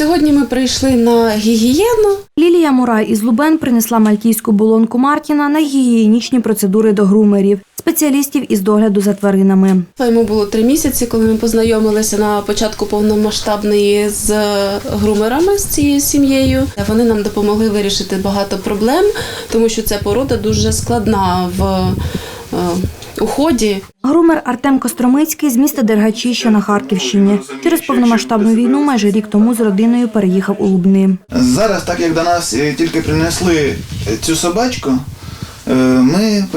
Сьогодні ми прийшли на гігієну. Лілія Мурай із Лубен принесла мальтійську болонку Мартіна на гігієнічні процедури до грумерів, спеціалістів із догляду за тваринами. Йому було три місяці, коли ми познайомилися на початку повномасштабної з грумерами з цією сім'єю. Вони нам допомогли вирішити багато проблем, тому що ця порода дуже складна в е, ході. Грумер Артем Костромицький з міста Дергачі, що на Харківщині. Через повномасштабну війну майже рік тому з родиною переїхав у Лубни. Зараз, так як до нас е, тільки принесли е, цю собачку,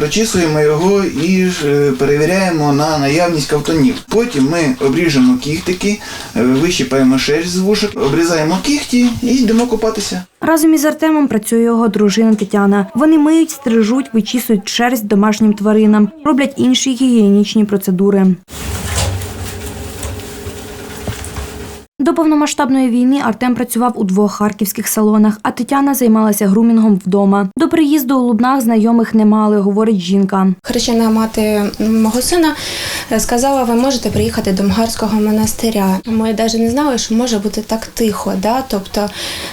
прочісуємо його і е, перевіряємо на наявність ковтунів. Потім ми обріжемо кіхтики, е, вищипаємо шерсть з вушок, обрізаємо кіхті і йдемо купатися. Разом із Артемом працює його дружина Тетяна. Вони миють, стрижуть, вичісують шерсть домашнім тваринам, роблять інші гігієнічні процедури. До повномасштабної війни Артем працював у двох харківських салонах, а Тетяна займалася грумінгом вдома. До приїзду у Лубнах знайомих не мали, говорить жінка. Хрещена мати мого сина е, сказала, ви можете приїхати до Мгарського монастиря. Ми навіть не знали, що може бути так тихо. Да? Тобто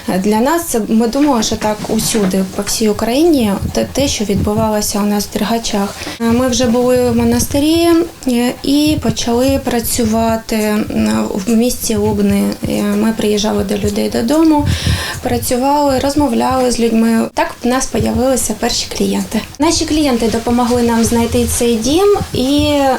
е, для нас це ми думали, що так усюди, по всій Україні, те, що відбувалося у нас в Дергачах. Е, Ми вже були в монастирі і почали працювати в місті Лубни. Е, Ми приїжджали до людей додому, працювали, розмовляли з людьми. Так в нас з'явилися перші клієнти. Наші клієнти допомогли нам знайти цей дім, і е,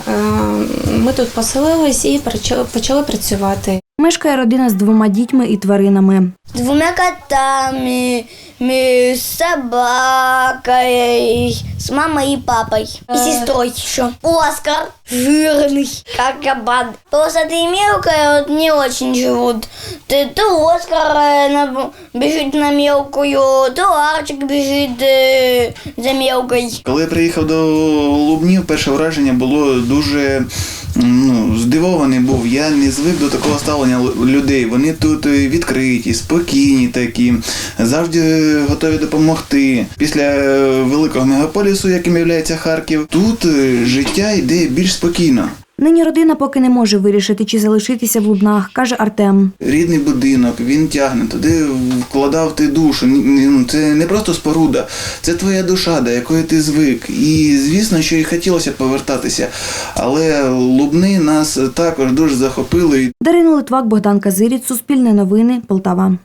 ми тут поселились і почали, почали працювати. Мешкає родина з двома дітьми і тваринами. двумя котами, ми- с собакой, с мамой и папой. И сестрой еще. Оскар жирный, как кабан. Просто ты мелкая, вот не очень живут. Ты, то Оскар э, на- бежит на мелкую, то Арчик бежит э, за мелкой. Коли я приїхав до Лубнів, перше враження було дуже ну, здивований був. Я не звик до такого ставлення л- людей. Вони тут е, відкриті, спокійні такі, завжди готові допомогти. Після е, великого мегаполісу, яким є Харків, тут е, життя йде більш спокійно. Нині родина поки не може вирішити, чи залишитися в Лубнах, каже Артем. Рідний будинок, він тягне, туди вкладав ти душу. Ну, Це не просто споруда, це твоя душа, до якої ти звик. І звісно, що і хотілося повертатися. Але Лубни нас також дуже захопили. Дарина Литвак, Богдан Казиріць, Суспільне новини, Полтава.